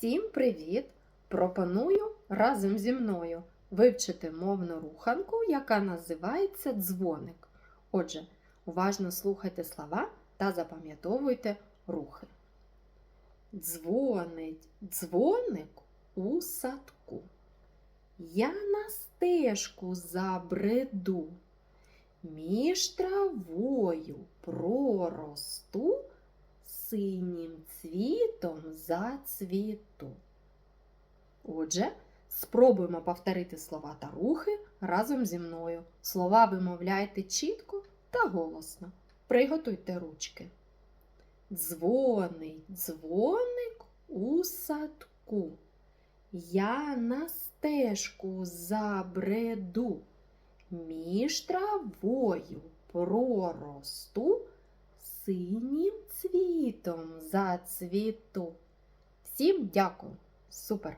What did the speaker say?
Всім привіт! Пропоную разом зі мною вивчити мовну руханку, яка називається дзвоник. Отже, уважно слухайте слова та запам'ятовуйте рухи. Дзвонить дзвоник у садку. Я на стежку забреду, між травою проросту, синім цвітом зацвіту. Отже, спробуємо повторити слова та рухи разом зі мною. Слова вимовляйте чітко та голосно. Приготуйте ручки. Дзвонить дзвоник у садку. Я на стежку забреду, між травою проросту, синім цвітом зацвіту. Всім дякую! Супер!